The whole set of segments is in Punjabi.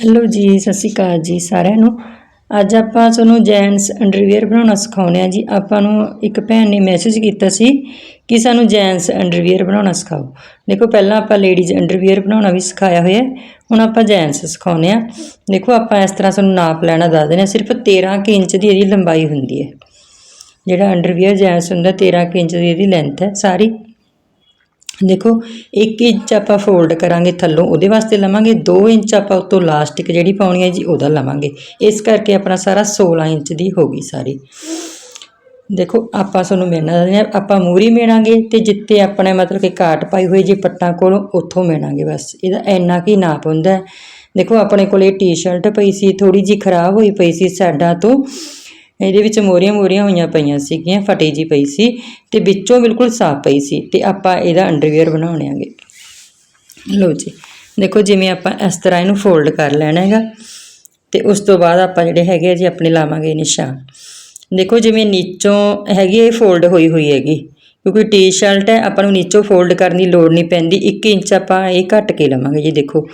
ਹੈਲੋ ਜੀ, ਸਤਿ ਸ਼੍ਰੀ ਅਕਾਲ ਜੀ ਸਾਰਿਆਂ ਨੂੰ। ਅੱਜ ਆਪਾਂ ਤੁਹਾਨੂੰ ਜੈਂਟਸ ਅੰਡਰਵੀਅਰ ਬਣਾਉਣਾ ਸਿਖਾਉਂਦੇ ਆ ਜੀ। ਆਪਾਂ ਨੂੰ ਇੱਕ ਭੈਣ ਨੇ ਮੈਸੇਜ ਕੀਤਾ ਸੀ ਕਿ ਸਾਨੂੰ ਜੈਂਟਸ ਅੰਡਰਵੀਅਰ ਬਣਾਉਣਾ ਸਿਖਾਓ। ਦੇਖੋ, ਪਹਿਲਾਂ ਆਪਾਂ ਲੇਡੀਜ਼ ਅੰਡਰਵੀਅਰ ਬਣਾਉਣਾ ਵੀ ਸਿਖਾਇਆ ਹੋਇਆ ਹੁਣ ਆਪਾਂ ਜੈਂਟਸ ਸਿਖਾਉਂਦੇ ਆ ਦੇਖੋ, ਆਪਾਂ ਇਸ ਤਰ੍ਹਾਂ ਤੁਹਾਨੂੰ ਨਾਪ ਲੈਣਾ ਦੱਸ ਦਿੰਦੇ ਹਾਂ। ਸਿਰਫ 13 ਕੁ ਇੰਚ ਦੀ ਇਹਦੀ ਲੰਬਾਈ ਹੁੰਦੀ ਹੈ। ਜਿਹੜਾ ਅੰਡਰਵੀਅਰ ਜੈਂਟਸ ਹੁੰਦਾ 13 ਕੁ ਇੰਚ ਦੀ ਇਹਦੀ ਲੈਂਥ ਹੈ ਸਾਰੀ। ਦੇਖੋ 1 ਇੰਚ ਆਪਾਂ ਫੋਲਡ ਕਰਾਂਗੇ ਥੱਲੋਂ, ਉਹਦੇ ਵਾਸਤੇ ਲਵਾਂਗੇ 2 ਇੰਚ ਆਪਾਂ ਉਤੋਂ ਲਾਸਟਿਕ ਜਿਹੜੀ ਪਾਉਣੀ ਹੈ ਜੀ, ਉਹਦਾ ਲਵਾਂਗੇ। ਇਸ ਕਰਕੇ ਆਪਣਾ ਸਾਰਾ 16 ਇੰਚ ਦੀ ਹੋ ਗਈ ਸਾਰੀ। ਦੇਖੋ, ਆਪਾਂ ਤੁਹਾਨੂੰ ਮੇਣਾ ਦਿੰਦੇ ਆਪਾਂ ਮੂਰੀ ਮੇਣਾਂਗੇ ਤੇ ਜਿੱਤੇ ਆਪਣੇ ਮਤਲਬ ਕਿ ਕਾਟ ਪਾਈ ਹੋਈ ਜੀ ਪੱਟਾਂ ਕੋਲੋਂ, ਉੱਥੋਂ ਮੇਣਾਂਗੇ ਬਸ। ਇਹਦਾ ਇੰਨਾ ਕੀ ਨਾਪ ਹੁੰਦਾ ਦੇਖੋ, ਆਪਣੇ ਕੋਲ ਇਹ ਟੀ-ਸ਼ਰਟ ਪਈ ਸੀ ਥੋੜੀ ਜੀ ਖਰਾਬ ਹੋਈ ਪਈ ਸੀ ਸਾਈਡਾਂ ਤੋਂ। ਇਹਦੇ ਵਿੱਚ ਮੋਰੀਆਂ ਮੋਰੀਆਂ ਹੋਈਆਂ ਪਈਆਂ ਸੀਗੀਆਂ ਫਟੀ ਜੀ ਪਈ ਸੀ ਤੇ ਵਿੱਚੋਂ ਬਿਲਕੁਲ ਸਾਫ਼ ਪਈ ਸੀ ਤੇ ਆਪਾਂ ਇਹਦਾ ਅੰਡਰਵੇਅਰ ਬਣਾਉਣੇ ਆਂਗੇ। ਲਓ ਜੀ, ਦੇਖੋ ਜਿਵੇਂ ਆਪਾਂ ਇਸ ਤਰ੍ਹਾਂ ਇਹਨੂੰ ਫੋਲਡ ਕਰ ਲੈਣਾ ਹੈਗਾ ਤੇ ਉਸ ਤੋਂ ਬਾਅਦ ਆਪਾਂ ਜਿਹੜੇ ਹੈਗੇ ਆ ਜੀ ਆਪਣੇ ਲਾਵਾਂਗੇ ਨਿਸ਼ਾਨ। ਦੇਖੋ ਜਿਵੇਂ ਨੀਚੋਂ ਹੈਗੀ ਇਹ ਫੋਲਡ ਹੋਈ ਹੋਈ ਹੈਗੀ। ਕਿਉਂਕਿ ਟੀ-ਸ਼ਰਟ ਹੈ ਆਪਾਂ ਨੂੰ ਨੀਚੋਂ ਫੋਲਡ ਕਰਨ ਦੀ ਲੋੜ ਨਹੀਂ ਪੈਂਦੀ 1 ਇੰਚ ਆਪਾਂ ਇਹ ਘੱਟ ਕੇ ਲਵਾਂਗੇ ਜੀ, ਦੇਖੋ।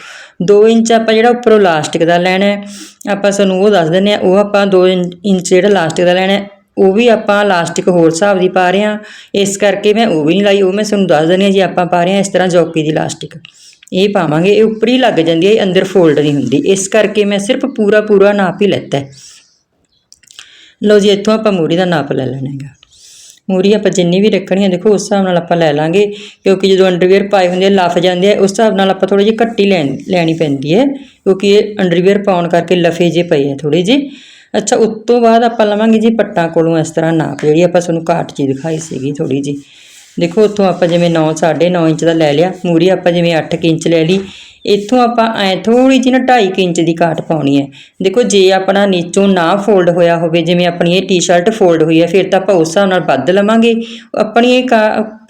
2 ਇੰਚ ਆਪਾਂ ਜਿਹੜਾ ਉੱਪਰੋਂ ਲਾਸਟਿਕ ਦਾ ਲੈਣਾ ਹੈ, ਆਪਾਂ ਸਾਨੂੰ ਉਹ ਦੱਸ ਦਿੰਦੇ ਆ ਉਹ ਆਪਾਂ 2 ਇੰਚ ਜਿਹੜਾ ਲਾਸਟਿਕ ਦਾ ਲੈਣਾ ਹੈ, ਉਹ ਵੀ ਆਪਾਂ ਲਾਸਟਿਕ ਹੋਰ ਹਿਸਾਬ ਦੀ ਪਾ ਰਹੇ ਹਾਂ। ਇਸ ਕਰਕੇ ਮੈਂ ਉਹ ਵੀ ਨਹੀਂ ਲਾਈ, ਉਹ ਮੈਂ ਤੁਹਾਨੂੰ ਦੱਸ ਦਿੰਦੀ ਹਾਂ ਜੀ, ਆਪਾਂ ਪਾ ਰਹੇ ਹਾਂ ਇਸ ਤਰ੍ਹਾਂ ਜੋਕੀ ਦੀ ਲਾਸਟਿਕ ਇਹ ਪਾਵਾਂਗੇ, ਇਹ ਉੱਪਰ ਹੀ ਲੱਗ ਜਾਂਦੀ ਹੈ, ਇਹ ਅੰਦਰ ਫੋਲਡ ਨਹੀਂ ਹੁੰਦੀ। ਇਸ ਕਰਕੇ ਮੈਂ ਸਿਰਫ ਪੂਰਾ ਪੂਰਾ ਨਾਪ ਹੀ ਲੈਤਾ ਲਓ ਜੀ, ਇੱਥੋਂ ਆਪਾਂ ਮੂਰੀ ਦਾ ਨਾਪ ਲੈ ਲੈਣਾ ਹੈਗਾ। ਮੂਰੀ ਆਪਾਂ ਜਿੰਨੀ ਵੀ ਰੱਖਣੀ ਹੈ ਦੇਖੋ ਉਸ ਹਿਸਾਬ ਨਾਲ ਆਪਾਂ ਲੈ ਲਾਂਗੇ। ਕਿਉਂਕਿ ਜਦੋਂ ਅੰਡਰਵੇਅਰ ਪਾਏ ਹੁੰਦੇ ਆ ਲਫ ਜਾਂਦੇ ਆ, ਉਸ ਹਿਸਾਬ ਨਾਲ ਆਪਾਂ ਥੋੜੀ ਜਿਹੀ ਘੱਟੀ ਲੈਣ, ਲੈਣੀ ਪੈਂਦੀ ਹੈ। ਕਿਉਂਕਿ ਇਹ ਅੰਡਰਵੇਅਰ ਪਾਉਣ ਕਰਕੇ ਲਫੇ ਜੇ ਪਏ ਆ ਥੋੜੇ ਜਿਹੇ। ਅੱਛਾ, ਉਸ ਤੋਂ ਬਾਅਦ ਆਪਾਂ ਲਵਾਂਗੇ ਜੀ ਪੱਟਾਂ ਕੋਲੋਂ ਇਸ ਤਰ੍ਹਾਂ ਨਾਪ, ਜਿਹੜੀ ਆਪਾਂ ਤੁਹਾਨੂੰ ਘਾਟ ਜੀ ਦਿਖਾਈ ਸੀਗੀ ਥੋੜੀ ਜੀ ਦੇਖੋ, ਉੱਥੋਂ ਆਪਾਂ ਜਿਵੇਂ 9 9.5 ਇੰਚ ਦਾ ਲੈ ਲਿਆ, ਮੂਰੀ ਆਪਾਂ ਜਿਵੇਂ 8 ਇੰਚ ਲੈ ਲਈ। ਇੱਥੋਂ ਆਪਾਂ ਐ ਥੋੜੀ ਜਿਹੀ ਨਾ 2.5 ਇੰਚ ਦੀ ਕਾਟ ਪਾਉਣੀ ਹੈ। ਦੇਖੋ, ਜੇ ਆਪਣਾ ਨੀਚੋਂ ਨਾ ਫੋਲਡ ਹੋਇਆ ਹੋਵੇ, ਜਿਵੇਂ ਆਪਣੀ ਇਹ ਟੀ-ਸ਼ਰਟ ਫੋਲਡ ਹੋਈ ਹੈ, ਫਿਰ ਤਾਂ ਆਪਾਂ ਉਸ ਹਿਸਾਬ ਨਾਲ ਵੱਧ ਲਵਾਂਗੇ। ਆਪਣੀ ਇਹ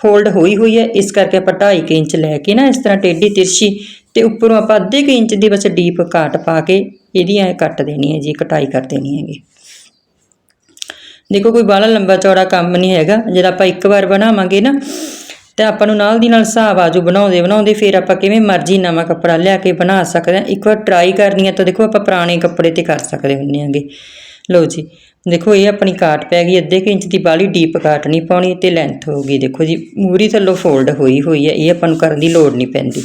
ਫੋਲਡ ਹੋਈ ਹੋਈ ਹੈ, ਇਸ ਕਰਕੇ ਆਪਾਂ 2.5 ਇੰਚ ਲੈ ਕੇ ਨਾ ਇਸ ਤਰ੍ਹਾਂ ਟੇਢੀ ਤਿਰਛੀ ਤੇ ਉੱਪਰੋਂ ਆਪਾਂ ਅੱਧੇ ਕੁ ਇੰਚ ਦੀ ਬਸ ਡੀਪ ਕਾਟ ਪਾ ਕੇ ਇਹਦੀ ਐ ਕੱਟ ਦੇਣੀ ਹੈ ਜੀ, ਕਟਾਈ ਕਰ ਦੇਣੀ ਹੈਗੀ। ਦੇਖੋ ਕੋਈ ਬਾਹਲਾ ਲੰਬਾ ਚੌੜਾ ਕੰਮ ਨਹੀਂ ਹੈਗਾ, ਜਦੋਂ ਆਪਾਂ ਇੱਕ ਵਾਰ ਬਣਾਵਾਂਗੇ ਨਾ, ਤੇ ਆਪਾਂ ਨੂੰ ਨਾਲ ਦੀ ਨਾਲ ਹਿਸਾਬ ਆਜੂ ਬਣਾਉਂਦੇ ਬਣਾਉਂਦੇ ਫਿਰ ਆਪਾਂ ਕਿਵੇਂ ਮਰਜ਼ੀ ਨਵਾਂ ਕੱਪੜਾ ਲਿਆ ਕੇ ਬਣਾ ਸਕਦੇ ਹਾਂ। ਇੱਕ ਵਾਰ ਟਰਾਈ ਕਰਨੀ ਹੈ ਤਾਂ ਦੇਖੋ ਆਪਾਂ ਪੁਰਾਣੇ ਕੱਪੜੇ ਤੇ ਕਰ ਸਕਦੇ ਹੁੰਦੇ ਆਂਗੇ ਲਓ ਜੀ, ਦੇਖੋ ਇਹ ਆਪਣੀ ਕਾਟ ਪੈ ਗਈ, ਅੱਧੇ ਕੁ ਇੰਚ ਦੀ ਬਾਲੀ ਡੀਪ ਕਾਟ ਨਹੀਂ ਪਾਉਣੀ ਤੇ ਲੈਂਥ ਹੋ ਗਈ। ਦੇਖੋ ਜੀ, ਮੂਰੀ ਥੱਲੋਂ ਫੋਲਡ ਹੋਈ ਹੋਈ ਹੈ, ਇਹ ਆਪਾਂ ਨੂੰ ਕਰਨ ਦੀ ਲੋੜ ਨਹੀਂ ਪੈਂਦੀ।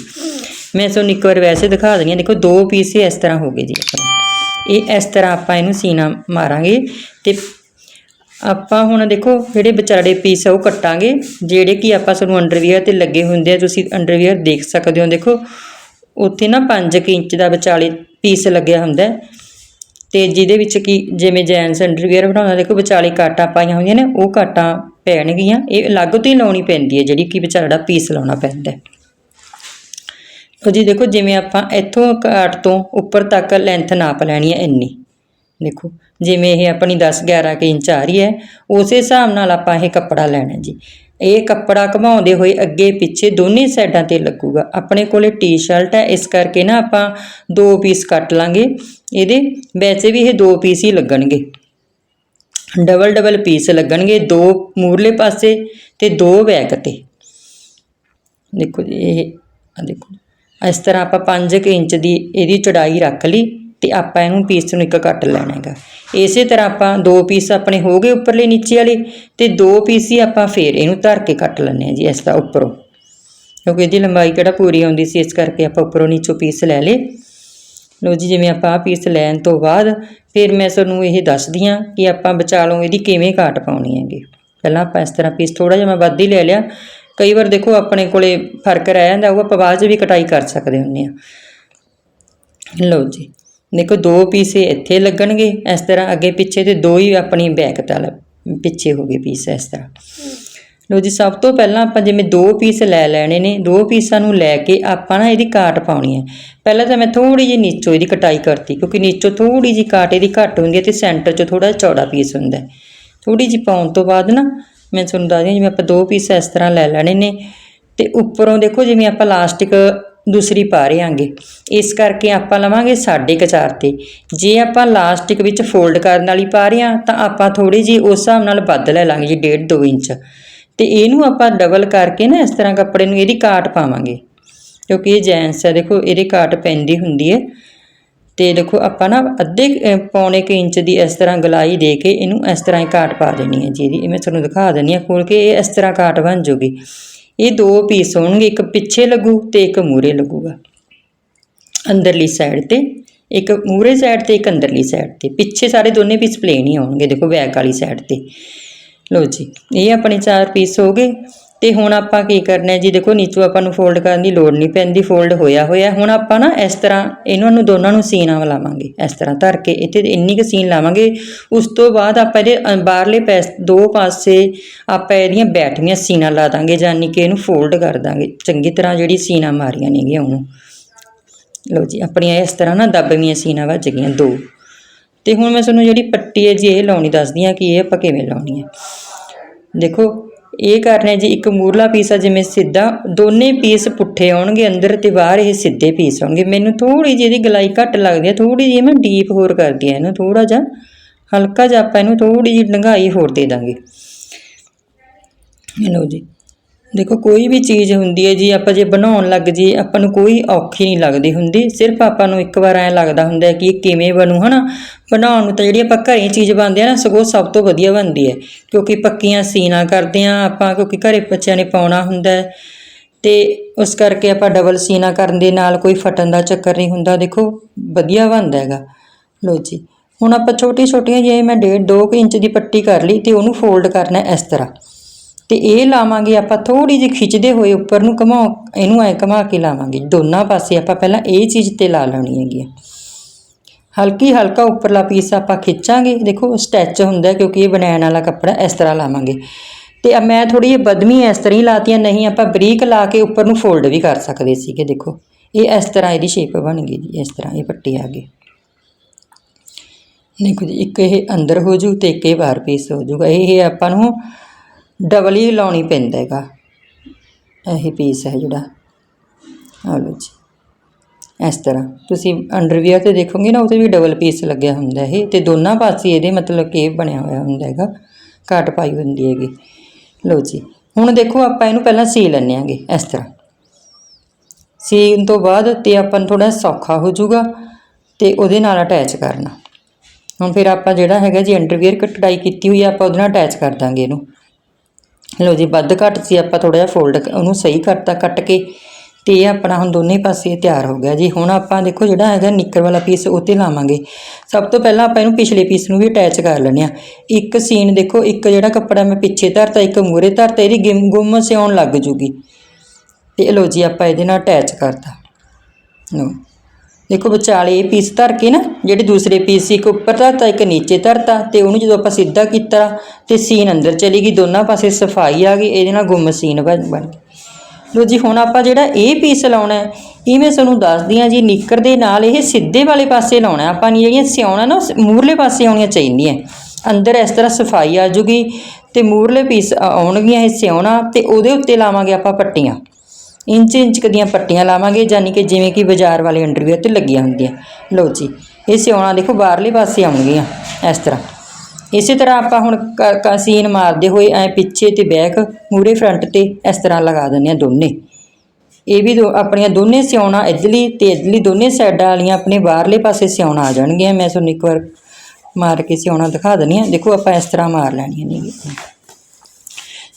ਮੈਂ ਤੁਹਾਨੂੰ ਇੱਕ ਵਾਰ ਵੈਸੇ ਦਿਖਾ ਦਿੰਦੀ ਹਾਂ, ਦੇਖੋ ਦੋ ਪੀਸ ਇਸ ਤਰ੍ਹਾਂ ਹੋ ਗਏ ਜੀ ਆਪਣੇ। ਇਹ ਇਸ ਤਰ੍ਹਾਂ ਆਪਾਂ ਇਹਨੂੰ ਸੀਨਾ ਮਾਰਾਂਗੇ ਤੇ ਆਪਾਂ ਹੁਣ ਦੇਖੋ ਜਿਹੜੇ ਵਿਚਾਲੇ ਪੀਸ ਆ ਉਹ ਕੱਟਾਂਗੇ, ਜਿਹੜੇ ਕਿ ਆਪਾਂ ਸਾਨੂੰ ਅੰਡਰਵੀਅਰ ਤੇ ਲੱਗੇ ਹੁੰਦੇ ਆ, ਤੁਸੀਂ ਅੰਡਰਵੀਅਰ ਦੇਖ ਸਕਦੇ ਹੋ, ਦੇਖੋ। ਉੱਥੇ ਨਾ 5 ਇੰਚ ਦਾ ਵਿਚਾਲੇ ਪੀਸ ਲੱਗਿਆ ਹੁੰਦਾ ਹੈ। ਤੇ ਜਿਹਦੇ ਵਿੱਚ ਕੀ ਜਿਵੇਂ ਜੈਂਟਸ ਅੰਡਰਵੀਅਰ ਬਣਾਉਂਦਾ ਦੇਖੋ ਵਿਚਾਲੇ ਕਾਟਾਂ ਪਾਈਆਂ ਹੋਈਆਂ ਨੇ, ਉਹ ਕਾਟਾਂ ਪੈਣਗੀਆਂ। ਇਹ ਅਲੱਗ ਤੋਂ ਹੀ ਲਾਉਣੀ ਪੈਂਦੀ ਹੈ, ਜਿਹੜੀ ਕਿ ਵਿਚਾਰਾ ਪੀਸ ਲਾਉਣਾ ਪੈਂਦਾ ਹੈ। ਜੀ, ਦੇਖੋ ਜਿਵੇਂ ਆਪਾਂ ਇੱਥੋਂ ਕਾਟ ਤੋਂ ਉੱਪਰ ਤੱਕ ਲੈਂਥ ਨਾਪ ਲੈਣੀ ਹੈ ਇੰਨੀ। ਦੇਖੋ, ਜਿਵੇਂ ਇਹ ਆਪਣੀ 10 11 ਕੁ ਇੰਚ ਆ ਰਹੀ ਹੈ, ਉਸੇ ਹਿਸਾਬ ਨਾਲ ਆਪਾਂ ਇਹ ਕੱਪੜਾ ਲੈਣਾ ਜੀ। ਇਹ ਕੱਪੜਾ ਘਮਾਉਂਦੇ ਹੋਏ ਅੱਗੇ ਪਿੱਛੇ ਦੋਨੇ ਸਾਈਡਾਂ ਤੇ ਲੱਗੂਗਾ। ਆਪਣੇ ਕੋਲੇ ਟੀ-ਸ਼ਰਟ ਹੈ, ਇਸ ਕਰਕੇ ਨਾ ਆਪਾਂ ਦੋ ਪੀਸ ਕੱਟ ਲਾਂਗੇ। ਇਹਦੇ ਵੈਸੇ ਵੀ ਇਹ ਦੋ ਪੀਸ ਹੀ ਲੱਗਣਗੇ। ਡਬਲ ਡਬਲ ਪੀਸ ਲੱਗਣਗੇ, ਦੋ ਮੂਰਲੇ ਪਾਸੇ ਤੇ ਦੋ ਬੈਕ ਤੇ। ਦੇਖੋ ਜੀ, ਇਹ ਆ ਦੇਖੋ। ਇਸ ਤਰ੍ਹਾਂ ਆਪਾਂ 5 ਇੰਚ ਦੀ ਇਹਦੀ ਚੌੜਾਈ ਰੱਖ ਲਈ। ਤੇ ਆਪਾਂ ਇਹਨੂੰ ਪੀਸ ਨੂੰ ਇੱਕ ਕੱਟ ਲੈਣਾ ਹੈਗਾ। ਇਸੇ ਤਰ੍ਹਾਂ ਆਪਾਂ ਦੋ ਪੀਸ ਆਪਣੇ ਹੋ ਗਏ ਉੱਪਰਲੇ ਨੀਚੇ ਵਾਲੇ ਤੇ ਦੋ ਪੀਸ ਹੀ ਆਪਾਂ ਫੇਰ ਇਹਨੂੰ ਧਰ ਕੇ ਕੱਟ ਲੈਣੇ ਆ ਜੀ ਇਸ ਦਾ ਉੱਪਰੋਂ। ਕਿਉਂਕਿ ਇਹਦੀ ਲੰਬਾਈ ਕਿਹੜਾ ਪੂਰੀ ਆਉਂਦੀ ਸੀ, ਇਸ ਕਰਕੇ ਆਪਾਂ ਉੱਪਰੋਂ ਨੀਚੋਂ ਪੀਸ ਲੈ ਲਏ। ਲੋ ਜੀ, ਜਿਵੇਂ ਆਪਾਂ ਆਹ ਪੀਸ ਲੈਣ ਤੋਂ ਬਾਅਦ ਫਿਰ ਮੈਂ ਤੁਹਾਨੂੰ ਇਹ ਦੱਸਦੀ ਹਾਂ ਕਿ ਆਪਾਂ ਵਿਚਾਲੋਂ ਇਹਦੀ ਕਿਵੇਂ ਕਾਟ ਪਾਉਣੀ ਹੈਗੀ। ਪਹਿਲਾਂ ਆਪਾਂ ਇਸ ਤਰ੍ਹਾਂ ਪੀਸ ਥੋੜਾ ਜਿਹਾ ਮੈਂ ਵੱਧ ਹੀ ਲੈ ਲਿਆ। ਕਈ ਵਾਰ ਦੇਖੋ ਆਪਣੇ ਕੋਲੇ ਫ਼ਰਕ ਰਹਿ ਜਾਂਦਾ, ਉਹ ਆਪਾਂ ਬਾਅਦ 'ਚ ਵੀ ਕਟਾਈ ਕਰ ਸਕਦੇ ਹੁੰਦੇ ਆ ਲਓ ਜੀ ਦੇਖੋ ਦੋ ਪੀਸ ਇੱਥੇ ਲੱਗਣਗੇ, ਇਸ ਤਰ੍ਹਾਂ ਅੱਗੇ ਪਿੱਛੇ ਤੇ ਦੋ ਹੀ ਆਪਣੀ ਬੈਕ ਤਲ, ਪਿੱਛੇ ਹੋ ਗਏ ਪੀਸ ਇਸ ਤਰ੍ਹਾਂ। ਲਓ ਜੀ, ਸਭ ਤੋਂ ਪਹਿਲਾਂ ਆਪਾਂ ਜਿਵੇਂ ਦੋ ਪੀਸ ਲੈ ਲੈਣੇ ਨੇ, ਦੋ ਪੀਸਾਂ ਨੂੰ ਲੈ ਕੇ ਆਪਾਂ ਨਾ ਇਹਦੀ ਕਾਟ ਪਾਉਣੀ ਹੈ। ਪਹਿਲਾਂ ਤਾਂ ਮੈਂ ਥੋੜੀ ਜਿਹੀ ਨੀਚੋਂ ਇਹਦੀ ਕਟਾਈ ਕਰਤੀ, ਕਿਉਂਕਿ ਨੀਚੋਂ ਥੋੜੀ ਜਿਹੀ ਕਾਟ ਇਹਦੀ ਘੱਟ ਹੁੰਦੀ ਹੈ ਤੇ ਸੈਂਟਰ 'ਚ ਥੋੜਾ ਚੌੜਾ ਪੀਸ ਹੁੰਦਾ ਹੈ। ਥੋੜੀ ਜਿਹੀ ਪਾਉਣ ਤੋਂ ਬਾਅਦ ਨਾ ਮੈਂ ਤੁਹਾਨੂੰ ਦੱਸਦੀ ਹਾਂ, ਜਿਵੇਂ ਆਪਾਂ ਦੋ ਪੀਸ ਇਸ ਤਰ੍ਹਾਂ ਲੈ ਲੈਣੇ ਨੇ, ਤੇ ਉੱਪਰੋਂ ਦੇਖੋ ਜਿਵੇਂ ਆਪਾਂ ਲਾਸਟਿਕ ਦੂਸਰੀ ਪਾ ਰਹੇ ਹਾਂਗੇ ਇਸ ਕਰਕੇ ਆਪਾਂ ਲਵਾਂਗੇ ਸਾਢੇ ਕੁ ਚਾਰ ਤੇ। ਜੇ ਆਪਾਂ ਲਾਸਟਿਕ ਵਿੱਚ ਫੋਲਡ ਕਰਨ ਵਾਲੀ ਪਾ ਰਹੇ ਹਾਂ, ਤਾਂ ਆਪਾਂ ਥੋੜੀ ਜੀ ਉਸ ਹਿਸਾਬ ਨਾਲ ਵੱਧ ਲੈ ਲਾਂਗੇ ਜੀ 1.5 2 ਇੰਚ। ਤੇ ਇਹਨੂੰ ਆਪਾਂ ਡਬਲ ਕਰਕੇ ਨਾ ਇਸ ਤਰ੍ਹਾਂ ਕੱਪੜੇ ਨੂੰ ਇਹਦੀ ਕਾਟ ਪਾਵਾਂਗੇ। ਕਿਉਂਕਿ ਇਹ ਜੈਂਸ ਹੈ ਦੇਖੋ ਇਹਦੀ ਕਾਟ ਪੈਂਦੀ ਹੁੰਦੀ ਹੈ। ਤੇ ਦੇਖੋ ਆਪਾਂ ਨਾ ਅੱਧੇ ਪੌਣੇ ਕੁ ਇੰਚ ਦੀ ਇਸ ਤਰ੍ਹਾਂ ਗਲਾਈ ਦੇ ਕੇ ਇਹਨੂੰ ਇਸ ਤਰ੍ਹਾਂ ਹੀ ਕਾਟ ਪਾ ਦੇਣੀ ਹੈ ਜੀ ਇਹਦੀ। ਇਹ ਮੈਂ ਤੁਹਾਨੂੰ ਦਿਖਾ ਦਿੰਦੀ ਹਾਂ ਖੋਲ ਕੇ, ਇਹ ਇਸ ਤਰ੍ਹਾਂ ਕਾਟ ਬਣ ਜੂਗੀ। ਇਹ ਦੋ ਪੀਸ ਹੋਣਗੇ, ਇੱਕ ਪਿੱਛੇ ਲੱਗੂ ਤੇ ਇੱਕ ਮੂਰੇ ਲੱਗੂਗਾ। ਅੰਦਰਲੀ ਸਾਈਡ ਤੇ, ਇੱਕ ਮੂਰੇ ਸਾਈਡ ਤੇ, ਇੱਕ ਅੰਦਰਲੀ ਸਾਈਡ ਤੇ। ਪਿੱਛੇ ਸਾਰੇ ਦੋਨੇ ਪੀਸ ਪਲੇਨ ਹੀ ਆਉਣਗੇ ਦੇਖੋ ਬੈਕ ਵਾਲੀ ਸਾਈਡ ਤੇ। ਲਓ ਜੀ, ਇਹ ਆਪਣੇ ਚਾਰ ਪੀਸ ਹੋ ਗਏ। ਤੇ ਹੁਣ ਆਪਾਂ ਕੀ ਕਰਨਾ ਜੀ? ਦੇਖੋ, ਨੀਚੋਂ ਆਪਾਂ ਨੂੰ ਫੋਲਡ ਕਰਨ ਦੀ ਲੋੜ ਨਹੀਂ ਪੈਂਦੀ ਫੋਲਡ ਹੋਇਆ ਹੋਇਆ। ਹੁਣ ਆਪਾਂ ਨਾ ਇਸ ਤਰ੍ਹਾਂ ਇਹਨਾਂ ਨੂੰ ਦੋਨਾਂ ਨੂੰ ਸੀਨਾ ਲਾਵਾਂਗੇ। ਇਸ ਤਰ੍ਹਾਂ ਧਰ ਕੇ ਇੱਥੇ ਇੰਨੀ ਕੁ ਸੀਨ ਲਾਵਾਂਗੇ। ਉਸ ਤੋਂ ਬਾਅਦ ਆਪਾਂ ਇਹਦੇ ਬਾਹਰਲੇ ਪੈਸ, ਦੋ ਪਾਸੇ ਆਪਾਂ ਇਹਦੀਆਂ ਬੈਠਵੀਆਂ ਸੀਨਾ ਲਾ ਦਾਂਗੇ, ਯਾਨੀ ਕਿ ਇਹਨੂੰ ਫੋਲਡ ਕਰ ਦਾਂਗੇ। ਚੰਗੀ ਤਰ੍ਹਾਂ ਜਿਹੜੀ ਸੀਨਾ ਮਾਰੀਆਂ ਨੇਗੀਆਂ ਉਹਨੂੰ। ਲਓ ਜੀ, ਆਪਣੀਆਂ ਇਸ ਤਰ੍ਹਾਂ ਨਾ ਦੱਬਵੀਆਂ ਸੀਨਾ ਵੱਜ ਗਈਆਂ ਦੋ। ਤੇ ਹੁਣ ਮੈਂ ਤੁਹਾਨੂੰ ਜਿਹੜੀ ਪੱਟੀ ਹੈ ਜੀ, ਇਹ ਲਾਉਣੀ ਦੱਸਦੀ ਹਾਂ ਕਿ ਇਹ ਆਪਾਂ ਕਿਵੇਂ ਲਾਉਣੀ ਹੈ। ਦੇਖੋ ਇਹ ਕਰਨਾ ਜੀ, ਇੱਕ ਮੂਰਲਾ ਪੀਸ ਆ ਜਿਵੇਂ ਸਿੱਧਾ, ਦੋਨੇ ਪੀਸ ਪੁੱਠੇ ਆਉਣਗੇ, ਅੰਦਰ ਤੇ ਬਾਹਰ ਇਹ ਸਿੱਧੇ ਪੀਸ ਆਉਣਗੇ। ਮੈਨੂੰ ਥੋੜੀ ਜਿਹੀ ਇਹਦੀ ਗਲਾਈ ਘੱਟ ਲੱਗਦੀ ਹੈ ਥੋੜੀ ਜਿਹੀ ਮੈਂ ਡੀਪ ਹੋਰ ਕਰਦੀ ਹਾਂ ਇਹਨੂੰ ਥੋੜਾ ਜਿਹਾ। ਹਲਕਾ ਜਿਹਾ ਆਪਾਂ ਇਹਨੂੰ ਥੋੜੀ ਜਿਹੀ ਡੰਗਾਈ ਹੋਰ ਦੇ ਦਾਂਗੇ। ਲਓ ਜੀ। ਦੇਖੋ, ਕੋਈ ਵੀ ਚੀਜ਼ ਹੁੰਦੀ ਹੈ ਜੀ, ਆਪਾਂ ਜੇ ਬਣਾਉਣ ਲੱਗ ਜੀ ਆਪਾਂ ਨੂੰ ਕੋਈ ਔਖੀ ਨਹੀਂ ਲੱਗਦੀ ਹੁੰਦੀ। ਸਿਰਫ ਆਪਾਂ ਨੂੰ ਇੱਕ ਵਾਰ ਐਂ ਲੱਗਦਾ ਹੁੰਦਾ ਕਿ ਇਹ ਕਿਵੇਂ ਬਣੂ, ਹਨਾ? ਬਣਾਉਣ ਨੂੰ ਤਾਂ ਜਿਹੜੀ ਆਪਾਂ ਘਰੇ ਚੀਜ਼ ਬਣਦੇ ਆ ਨਾ, ਸਗੋਂ ਸਭ ਤੋਂ ਵਧੀਆ ਬਣਦੀ ਹੈ। ਕਿਉਂਕਿ ਪੱਕੀਆਂ ਸੀਨਾ ਕਰਦੇ ਆ ਆਪਾਂ, ਕਿਉਂਕਿ ਘਰੇ ਬੱਚਿਆਂ ਨੇ ਪਾਉਣਾ ਹੁੰਦਾ ਹੈ। ਤੇ ਉਸ ਕਰਕੇ ਆਪਾਂ ਡਬਲ ਸੀਨਾ ਕਰਨ ਦੇ ਨਾਲ ਕੋਈ ਫਟਣ ਦਾ ਚੱਕਰ ਨਹੀਂ ਹੁੰਦਾ। ਦੇਖੋ, ਵਧੀਆ ਬਣਦਾ ਹੈਗਾ। ਲਓ ਜੀ, ਹੁਣ ਆਪਾਂ ਛੋਟੀ ਛੋਟੀਆਂ ਜੇ ਮੈਂ ਡੇਢ 2 ਇੰਚ ਦੀ ਪੱਟੀ ਕਰ ਲਈ ਤੇ ਉਹਨੂੰ ਫੋਲਡ ਕਰਨਾ ਇਸ ਤਰ੍ਹਾਂ। ਤੇ ਇਹ ਲਾਵਾਂਗੇ ਆਪਾਂ ਥੋੜੀ ਜਿਹੀ ਖਿੱਚਦੇ ਹੋਏ ਉੱਪਰ ਨੂੰ ਘਮਾਓ ਇਹਨੂੰ ਐ ਘਮਾ ਕੇ ਲਾਵਾਂਗੇ। ਦੋਨਾਂ ਪਾਸੇ ਆਪਾਂ ਪਹਿਲਾਂ ਇਹ ਚੀਜ਼ ਤੇ ਲਾ ਲੈਣੀ ਹੈਗੀ ਆ। ਹਲਕੀ ਹਲਕਾ ਉੱਪਰਲਾ ਪੀਸ ਆਪਾਂ ਖਿੱਚਾਂਗੇ। ਦੇਖੋ ਸਟੈਚ ਹੁੰਦਾ ਕਿਉਂਕਿ ਇਹ ਬਣਾਉਣ ਵਾਲਾ ਕੱਪੜਾ ਇਸ ਤਰ੍ਹਾਂ ਲਾਵਾਂਗੇ। ਤੇ ਮੈਂ ਥੋੜੀ ਜਿਹੀ ਬਦਮੀ ਇਸ ਤਰ੍ਹਾਂ ਹੀ ਲਾਤੀਆਂ, ਨਹੀਂ ਆਪਾਂ ਬਰੀਕ ਲਾ ਕੇ ਉੱਪਰ ਨੂੰ ਫੋਲਡ ਵੀ ਕਰ ਸਕਦੇ ਸੀਗੇ, ਦੇਖੋ। ਇਹ ਇਸ ਤਰ੍ਹਾਂ ਇਹਦੀ ਸ਼ੇਪ ਬਣ ਗਈ ਜੀ, ਇਸ ਤਰ੍ਹਾਂ ਇਹ ਪੱਟੀ ਆ ਗਈ। ਦੇਖੋ ਜੀ, ਇੱਕ ਇਹ ਅੰਦਰ ਹੋ ਜੂ ਤੇ ਇੱਕ ਇਹ ਬਾਹਰ ਪੀਸ ਹੋ ਜੂਗਾ। ਇਹ ਆਪਾਂ ਨੂੰ ਡਬਲ ਹੀ ਲਾਉਣੀ ਪੈਂਦਾ ਹੈਗਾ। ਇਹ ਪੀਸ ਹੈ ਜਿਹੜਾ। ਆ ਲਓ ਜੀ। ਇਸ ਤਰ੍ਹਾਂ। ਤੁਸੀਂ ਅੰਡਰਵੀਅਰ ਤੇ ਦੇਖੋਗੇ ਨਾ ਉਹਤੇ ਵੀ ਡਬਲ ਪੀਸ ਲੱਗਿਆ ਹੁੰਦਾ ਇਹ ਤੇ ਦੋਨਾਂ ਪਾਸੇ ਇਹਦੇ ਮਤਲਬ ਕਿ ਬਣਿਆ ਹੋਇਆ ਹੁੰਦਾ ਹੈਗਾ। ਕਾਟ ਪਾਈ ਹੁੰਦੀ ਹੈਗੀ। ਲਓ ਜੀ। ਹੁਣ ਦੇਖੋ ਆਪਾਂ ਇਹਨੂੰ ਪਹਿਲਾਂ ਸੀ ਲੈਂਦੇ ਆਂਗੇ ਇਸ ਤਰ੍ਹਾਂ। ਸੀਨ ਤੋਂ ਬਾਅਦ ਤੇ ਆਪਾਂ ਨੂੰ ਥੋੜਾ ਸੌਖਾ ਹੋ ਜਾਊਗਾ ਤੇ ਉਹਦੇ ਨਾਲ ਅਟੈਚ ਕਰਨਾ। ਹੁਣ ਫਿਰ ਆਪਾਂ ਜਿਹੜਾ ਹੈਗਾ ਜੀ ਅੰਡਰਵੀਅਰ ਕਟਾਈ ਕੀਤੀ ਹੋਈ ਆ, ਆਪਾਂ ਉਹਦੇ ਨਾਲ ਅਟੈਚ ਕਰ ਦਾਂਗੇ ਇਹਨੂੰ। ਲਓ ਜੀ, ਵੱਧ ਘੱਟ ਸੀ, ਆਪਾਂ ਥੋੜਾ ਜਿਹਾ ਫੋਲਡ ਉਹਨੂੰ ਸਹੀ ਕਰਤਾ ਕੱਟ ਕੇ ਤੇ ਇਹ ਆਪਣਾ ਹੁਣ ਦੋਨੇ ਪਾਸੇ ਤਿਆਰ ਹੋ ਗਿਆ ਜੀ। ਹੁਣ ਆਪਾਂ ਦੇਖੋ ਜਿਹੜਾ ਹੈਗਾ ਨਿੱਕਰ ਵਾਲਾ ਪੀਸ ਉਹ 'ਤੇ ਲਾਵਾਂਗੇ। ਸਭ ਤੋਂ ਪਹਿਲਾਂ ਆਪਾਂ ਇਹਨੂੰ ਪਿਛਲੇ ਪੀਸ ਨੂੰ ਵੀ ਅਟੈਚ ਕਰ ਲੈਣੇ ਆ ਇੱਕ ਸੀਨ ਦੇਖੋ, ਇੱਕ ਜਿਹੜਾ ਕੱਪੜਾ ਮੈਂ ਪਿੱਛੇ ਧਰਤਾ, ਇੱਕ ਮੂਰੇ ਧਰਤਾ, ਇਹਦੀ ਗਿਮ, ਗੁੰਮ ਸਿਉਣ ਲੱਗ ਜੂਗੀ। ਤੇ ਲਓ ਜੀ, ਆਪਾਂ ਇਹਦੇ ਨਾਲ ਅਟੈਚ ਕਰਤਾ। ਲਓ। ਦੇਖੋ ਵਿਚਾਲੇ ਇਹ ਪੀਸ ਧਰ ਕੇ ਨਾ, ਜਿਹੜੇ ਦੂਸਰੇ ਪੀਸ ਸੀ ਇੱਕ ਉੱਪਰ ਧਰਤਾ, ਇੱਕ ਨੀਚੇ ਧਰਤਾ, ਤੇ ਉਹਨੂੰ ਜਦੋਂ ਆਪਾਂ ਸਿੱਧਾ ਕੀਤਾ, ਤੇ ਸੀਨ ਅੰਦਰ ਚਲੀ ਗਈ, ਦੋਨਾਂ ਪਾਸੇ ਸਫ਼ਾਈ ਆ ਗਈ, ਇਹਦੇ ਨਾਲ ਗੁੰਮ ਸੀਨ ਬਣ ਬਣ ਗਈ ਲੋ ਜੀ, ਹੁਣ ਆਪਾਂ ਜਿਹੜਾ ਇਹ ਪੀਸ ਲਾਉਣਾ ਹੈ, ਇਹ ਮੈਂ ਤੁਹਾਨੂੰ ਦੱਸਦੀ ਹਾਂ ਜੀ, ਨਿੱਕਰ ਦੇ ਨਾਲ ਇਹ ਸਿੱਧੇ ਵਾਲੇ ਪਾਸੇ ਲਾਉਣਾ ਆਪਾਂ ਨੇ ਜਿਹੜੀਆਂ ਸਿਉਣਾ ਨਾ ਉਹ ਮੂਰਲੇ ਪਾਸੇ ਆਉਣੀਆਂ ਚਾਹੀਦੀਆਂ। ਅੰਦਰ ਇਸ ਤਰ੍ਹਾਂ ਸਫ਼ਾਈ ਆ ਜੂਗੀ, ਤੇ ਮੂਰਲੇ ਪੀਸ ਆਉਣਗੀਆਂ, ਇਹ ਸਿਉਣਾ, ਤੇ ਉਹਦੇ ਉੱਤੇ ਲਾਵਾਂਗੇ ਆਪਾਂ ਪੱਟੀਆਂ। ਇੰਚ ਇੰਚ ਦੀਆਂ ਪੱਟੀਆਂ ਲਾਵਾਂਗੇ ਯਾਨੀ ਕਿ ਜਿਵੇਂ ਕਿ ਬਾਜ਼ਾਰ ਵਾਲੇ ਅੰਡਰਵੀਅਰ ਤੇ ਲੱਗੀਆਂ ਹੁੰਦੀਆਂ। ਲਓ ਜੀ, ਇਹ ਸਿਉਣਾ ਦੇਖੋ, ਬਾਹਰਲੇ ਪਾਸੇ ਆਉਣਗੀਆਂ ਇਸ ਤਰ੍ਹਾਂ। ਇਸੇ ਤਰ੍ਹਾਂ ਆਪਾਂ ਹੁਣ ਕ- ਕ- ਸੀਨ ਮਾਰਦੇ ਹੋਏ ਐ ਪਿੱਛੇ ਤੇ ਬੈਕ ਮੂਰੇ ਫਰੰਟ ਤੇ ਇਸ ਤਰ੍ਹਾਂ ਲਗਾ ਦਿੰਦੇ ਆ ਦੋਨੇ। ਇਹ ਵੀ ਦੋ, ਆਪਣੀਆਂ ਦੋਨੇ ਸਿਉਣਾ ਇਧਰਲੀ ਤੇ ਇਧਰਲੀ ਦੋਨੇ ਸਾਈਡਾਂ ਵਾਲੀਆਂ ਆਪਣੇ ਬਾਹਰਲੇ ਪਾਸੇ ਸਿਉਣਾ ਆ ਜਾਣਗੀਆਂ। ਮੈਂ ਤੁਹਾਨੂੰ ਇੱਕ ਵਾਰ ਮਾਰ ਕੇ ਸਿਉਣਾ ਦਿਖਾ ਦਿੰਦੀ ਆ ਦੇਖੋ ਆਪਾਂ ਇਸ ਤਰ੍ਹਾਂ ਮਾਰ ਲੈਣੀਆਂ ਨੇ।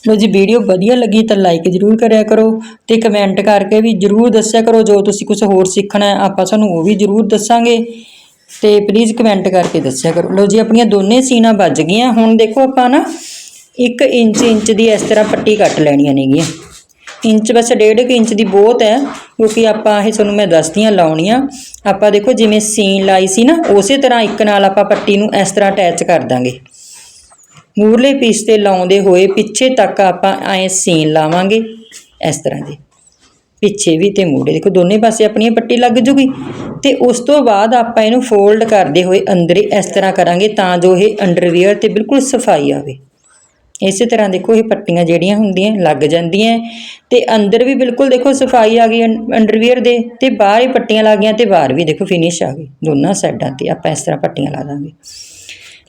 ਲੋ ਜੀ ਵੀਡੀਓ ਵਧੀਆ ਲੱਗੀ ਤਾਂ ਲਾਈਕ ਜ਼ਰੂਰ ਕਰਿਆ ਕਰੋ ਤੇ ਕਮੈਂਟ ਕਰਕੇ ਵੀ ਜ਼ਰੂਰ ਦੱਸਿਆ ਕਰੋ, ਜੋ ਤੁਸੀਂ ਕੁਝ ਹੋਰ ਸਿੱਖਣਾ ਆਪਾਂ ਸਾਨੂੰ ਉਹ ਵੀ ਜ਼ਰੂਰ ਦੱਸਾਂਗੇ ਤੇ ਪਲੀਜ਼ ਕਮੈਂਟ ਕਰਕੇ ਦੱਸਿਆ ਕਰੋ। ਲੋ ਜੀ, ਆਪਣੀਆਂ ਦੋਨੇ ਸੀਨਾ ਵੱਜ ਗਈਆਂ, ਹੁਣ ਦੇਖੋ ਆਪਾਂ ਨਾ 1 ਇੰਚ ਇੰਚ ਦੀ ਇਸ ਤਰ੍ਹਾਂ ਪੱਟੀ ਕੱਟ ਲੈਣੀਆਂ ਨੇਗੀਆਂ। ਇੰਚ ਬਸ ਡੇਢ ਕੁ ਇੰਚ ਦੀ ਬਹੁਤ ਹੈ, ਕਿਉਂਕਿ ਆਪਾਂ ਇਹ ਤੁਹਾਨੂੰ ਮੈਂ ਦੱਸਦੀ ਹਾਂ ਲਾਉਣੀਆਂ। ਆਪਾਂ ਦੇਖੋ ਜਿਵੇਂ ਸੀਨ ਲਾਈ ਸੀ ਨਾ, ਉਸੇ ਤਰ੍ਹਾਂ ਇੱਕ ਨਾਲ ਆਪਾਂ ਪੱਟੀ ਨੂੰ ਇਸ ਤਰ੍ਹਾਂ ਅਟੈਚ ਕਰ ਦਾਂਗੇ। ਮੂਰਲੇ ਪੀਸ ਤੇ ਲਾਉਂਦੇ ਹੋਏ ਪਿੱਛੇ ਤੱਕ ਆਪਾਂ ਐ ਸੀਨ ਲਾਵਾਂਗੇ। ਇਸ ਤਰ੍ਹਾਂ ਦੀ ਪਿੱਛੇ ਵੀ ਤੇ ਮੂਰੇ ਦੇਖੋ, ਦੋਨੇ ਪਾਸੇ ਆਪਣੀ ਪੱਟੀ ਲੱਗ ਜੂਗੀ। ਤੇ ਉਸ ਤੋਂ ਬਾਅਦ ਆਪਾਂ ਇਹਨੂੰ ਫੋਲਡ ਕਰਦੇ ਹੋਏ ਅੰਦਰ ਇਸ ਤਰ੍ਹਾਂ ਕਰਾਂਗੇ ਤਾਂ ਜੋ ਇਹ ਅੰਡਰਵੀਅਰ ਤੇ ਬਿਲਕੁਲ ਸਫ਼ਾਈ ਆਵੇ। ਇਸੇ ਤਰ੍ਹਾਂ ਦੇਖੋ, ਇਹ ਪੱਟੀਆਂ ਜਿਹੜੀਆਂ ਹੁੰਦੀਆਂ, ਲੱਗ ਜਾਂਦੀਆਂ। ਤੇ ਅੰਦਰ ਵੀ ਬਿਲਕੁਲ ਦੇਖੋ, ਸਫ਼ਾਈ ਆ ਗਈ ਅੰਡਰਵੀਅਰ ਦੇ। ਤੇ ਬਾਹਰ ਹੀ ਪੱਟੀਆਂ ਲੱਗ ਗਈਆਂ ਤੇ ਬਾਹਰ ਵੀ ਦੇਖੋ ਫਿਨਿਸ਼ ਆ ਗਈ। ਦੋਨਾਂ ਸਾਈਡਾਂ ਤੇ ਆਪਾਂ ਇਸ ਤਰ੍ਹਾਂ ਪੱਟੀਆਂ ਲਾ ਦਾਂਗੇ।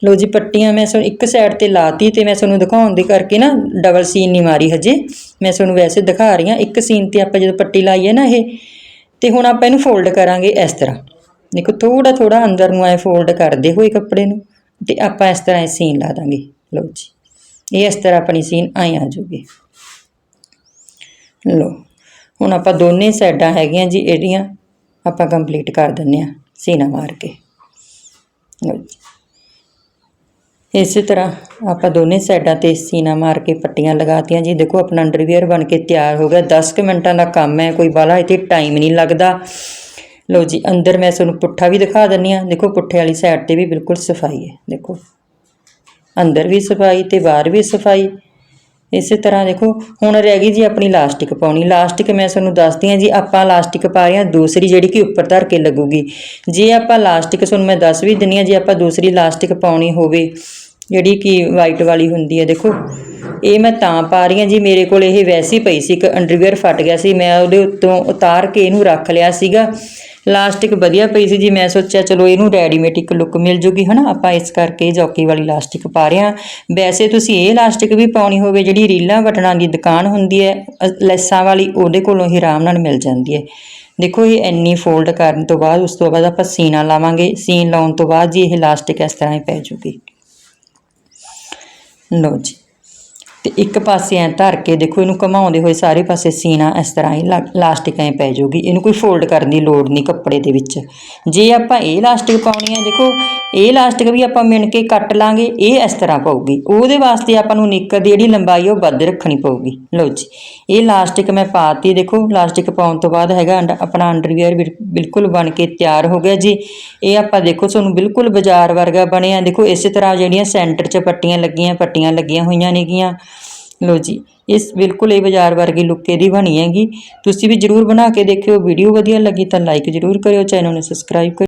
ਲੋ ਜੀ, ਪੱਟੀਆਂ ਮੈਂ ਸੋ, ਇੱਕ ਸਾਈਡ ਤੇ ਲਾਤੀ ਤੇ ਮੈਂ ਤੁਹਾਨੂੰ ਦਿਖਾਉਣ ਦੇ ਕਰਕੇ ਨਾ ਡਬਲ ਸੀਨ ਨਹੀਂ ਮਾਰੀ ਹਜੇ। ਮੈਂ ਤੁਹਾਨੂੰ ਵੈਸੇ ਦਿਖਾ ਰਹੀ ਹਾਂ, ਇੱਕ ਸੀਨ ਤੇ ਆਪਾਂ ਜਦੋਂ ਪੱਟੀ ਲਾਈ ਹੈ ਨਾ ਇਹ, ਤੇ ਹੁਣ ਆਪਾਂ ਇਹਨੂੰ ਫੋਲਡ ਕਰਾਂਗੇ ਇਸ ਤਰ੍ਹਾਂ। ਦੇਖੋ ਥੋੜਾ ਥੋੜਾ ਅੰਦਰ ਨੂੰ ਐ ਫੋਲਡ ਕਰਦੇ ਹੋਏ ਕੱਪੜੇ ਨੂੰ, ਤੇ ਆਪਾਂ ਇਸ ਤਰ੍ਹਾਂ ਇਹ ਸੀਨ ਲਾ ਦਾਂਗੇ। ਲਓ ਜੀ, ਇਹ ਇਸ ਤਰ੍ਹਾਂ ਆਪਣੀ ਸੀਨ ਆਈ ਆ ਜੂਗੀ ਲਓ, ਹੁਣ ਆਪਾਂ ਦੋਨੇ ਸਾਈਡਾਂ ਹੈਗੀਆਂ ਜੀ, ਇਹਦੀਆਂ ਆਪਾਂ ਕੰਪਲੀਟ ਕਰ ਦਿੰਨੇ ਆ ਸੀਨਾ ਮਾਰ ਕੇ। ਲਓ ਜੀ। ਇਸੇ ਤਰ੍ਹਾਂ ਆਪਾਂ ਦੋਨੇ ਸਾਈਡਾਂ ਤੇ ਸੀਨਾ ਮਾਰ ਕੇ ਪੱਟੀਆਂ ਲਗਾਤੀਆਂ ਜੀ। ਦੇਖੋ, ਆਪਣਾ ਅੰਡਰਵੀਅਰ ਬਣ ਕੇ ਤਿਆਰ ਹੋ ਗਿਆ। 10 ਕੁ ਮਿੰਟਾਂ ਦਾ ਕੰਮ ਹੈ, ਕੋਈ ਬਾਲਾ ਇੱਥੇ ਟਾਈਮ ਨਹੀਂ ਲੱਗਦਾ। ਲਓ ਜੀ, ਅੰਦਰ ਮੈਂ ਤੁਹਾਨੂੰ ਪੁੱਠਾ ਵੀ ਦਿਖਾ ਦਿੰਨੀ ਆ ਦੇਖੋ, ਪੁੱਠੇ ਵਾਲੀ ਸਾਈਡ ਤੇ ਵੀ ਬਿਲਕੁਲ ਸਫ਼ਾਈ ਹੈ। ਦੇਖੋ, ਅੰਦਰ ਵੀ ਸਫ਼ਾਈ ਤੇ ਬਾਹਰ ਵੀ ਸਫ਼ਾਈ। ਇਸੇ ਤਰ੍ਹਾਂ ਦੇਖੋ, ਹੁਣ ਰਹਿ ਗਈ ਜੀ ਆਪਣੀ ਲਾਸਟਿਕ ਪਾਉਣੀ। ਲਾਸਟਿਕ ਮੈਂ ਤੁਹਾਨੂੰ ਦੱਸਦੀ ਹਾਂ ਜੀ, ਆਪਾਂ ਲਾਸਟਿਕ ਪਾ ਰਹੇ ਹਾਂ। ਦੂਸਰੀ ਜਿਹੜੀ ਕਿ ਉੱਪਰ ਧਰ ਕੇ ਲੱਗੂਗੀ। ਜੇ ਆਪਾਂ ਲਾਸਟਿਕ, ਤੁਹਾਨੂੰ ਮੈਂ ਦੱਸ ਵੀ ਦਿੰਨੀ ਹਾਂ, ਜੇ ਆਪਾਂ ਦੂਸਰੀ ਲਾਸਟਿਕ ਪਾਉਣੀ ਹੋਵੇ ਜਿਹੜੀ ਕਿ ਵਾਈਟ ਵਾਲੀ ਹੁੰਦੀ ਹੈ, ਦੇਖੋ। ਇਹ ਮੈਂ ਤਾਂ ਪਾ ਰਹੀ ਹਾਂ ਜੀ, ਮੇਰੇ ਕੋਲ ਇਹ ਵੈਸੀ ਪਈ ਸੀ, ਇੱਕ ਅੰਡਰਵੇਅਰ ਫਟ ਗਿਆ ਸੀ, ਮੈਂ ਉਹਦੇ ਉੱਤੋਂ ਉਤਾਰ ਕੇ ਇਹਨੂੰ ਰੱਖ ਲਿਆ ਸੀਗਾ। ਲਾਸਟਿਕ ਵਧੀਆ ਪਈ ਸੀ ਜੀ, ਮੈਂ ਸੋਚਿਆ ਚਲੋ ਇਹਨੂੰ ਰੈਡੀਮੇਡ ਇੱਕ ਲੁੱਕ ਮਿਲ ਜੂਗੀ, ਹਨਾ? ਆਪਾਂ ਇਸ ਕਰਕੇ ਜੌਕੀ ਵਾਲੀ ਲਾਸਟਿਕ ਪਾ ਰਹੇ ਹਾਂ। ਵੈਸੇ ਤੁਸੀਂ ਇਹ ਲਾਸਟਿਕ ਵੀ ਪਾਉਣੀ ਹੋਵੇ, ਜਿਹੜੀ ਰੀਲਾਂ ਬਟਨਾਂ ਦੀ ਦੁਕਾਨ ਹੁੰਦੀ ਹੈ ਲੈਸਾਂ ਵਾਲੀ, ਉਹਦੇ ਕੋਲੋਂ ਹੀ ਆਰਾਮ ਨਾਲ ਮਿਲ ਜਾਂਦੀ ਹੈ। ਦੇਖੋ, ਇਹ ਇੰਨੀ ਫੋਲਡ ਕਰਨ ਤੋਂ ਬਾਅਦ, ਉਸ ਤੋਂ ਬਾਅਦ ਆਪਾਂ ਸੀਨਾ ਲਾਵਾਂਗੇ। ਸੀਨ ਲਾਉਣ ਤੋਂ ਬਾਅਦ ਜੀ ਇਹ ਲਾਸਟਿਕ ਇਸ ਤਰ੍ਹਾਂ ਹੀ ਪੈ ਜੂਗੀ। ਲਓ ਜੀ। ਤੇ ਇੱਕ ਪਾਸੇ ਐ ਧਰ ਕੇ ਦੇਖੋ, ਇਹਨੂੰ ਘਮਾਉਂਦੇ ਹੋਏ ਸਾਰੇ ਪਾਸੇ ਸੀਨਾ ਇਸ ਤਰ੍ਹਾਂ ਹੀ ਲਾ- ਲਾਸਟਿਕ ਐ ਪੈ ਜਾਊਗੀ। ਇਹਨੂੰ ਕੋਈ ਫੋਲਡ ਕਰਨ ਦੀ ਲੋੜ ਨਹੀਂ ਕੱਪੜੇ ਦੇ ਵਿੱਚ। ਜੇ ਆਪਾਂ ਇਹ ਲਾਸਟਿਕ ਪਾਉਣੀ ਹੈ ਦੇਖੋ ਇਹ ਇਲਾਸਟਿਕ ਵੀ ਆਪਾਂ ਮਿਣ ਕੇ ਕੱਟ ਲਾਂਗੇ, ਇਹ ਇਸ ਤਰ੍ਹਾਂ ਪਊਗੀ। ਉਹਦੇ ਵਾਸਤੇ ਆਪਾਂ ਨੂੰ ਨਿੱਕਰ ਦੀ ਜਿਹੜੀ ਲੰਬਾਈ ਉਹ ਵੱਧ ਰੱਖਣੀ ਪਊਗੀ। ਲਓ ਜੀ, ਇਹ ਇਲਾਸਟਿਕ ਮੈਂ ਪਾਤੀ, ਦੇਖੋ ਇਲਾਸਟਿਕ ਪਾਉਣ ਤੋਂ ਬਾਅਦ ਹੈਗਾ ਅੰਡ- ਆਪਣਾ ਅੰਡਰਵੀਅਰ ਬਿਲਕੁਲ ਬਣ ਕੇ ਤਿਆਰ ਹੋ ਗਿਆ ਜੀ। ਇਹ ਆਪਾਂ ਦੇਖੋ, ਤੁਹਾਨੂੰ ਬਿਲਕੁਲ ਬਾਜ਼ਾਰ ਵਰਗਾ ਬਣਿਆ। ਦੇਖੋ, ਇਸੇ ਤਰ੍ਹਾਂ ਜਿਹੜੀਆਂ ਸੈਂਟਰ 'ਚ ਪੱਟੀਆਂ ਲੱਗੀਆਂ ਪੱਟੀਆਂ ਲੱਗੀਆਂ ਹੋਈਆਂ ਨੇਗੀਆਂ। ਲਓ ਜੀ, ਇਸ ਬਿਲਕੁਲ ਇਹ ਬਾਜ਼ਾਰ ਵਰਗੀ ਲੁੱਕ ਇਹਦੀ ਬਣੀ ਹੈਗੀ। ਤੁਸੀਂ ਵੀ ਜਰੂਰ ਬਣਾ ਕੇ ਦੇਖਿਓ ਵੀਡੀਓ ਵਧੀਆ ਲੱਗੀ ਤਾਂ ਲਾਈਕ ਜਰੂਰ ਕਰਿਓ ਚੈਨਲ ਨੂੰ ਸਬਸਕ੍ਰਾਈਬ ਕਰਿਓ।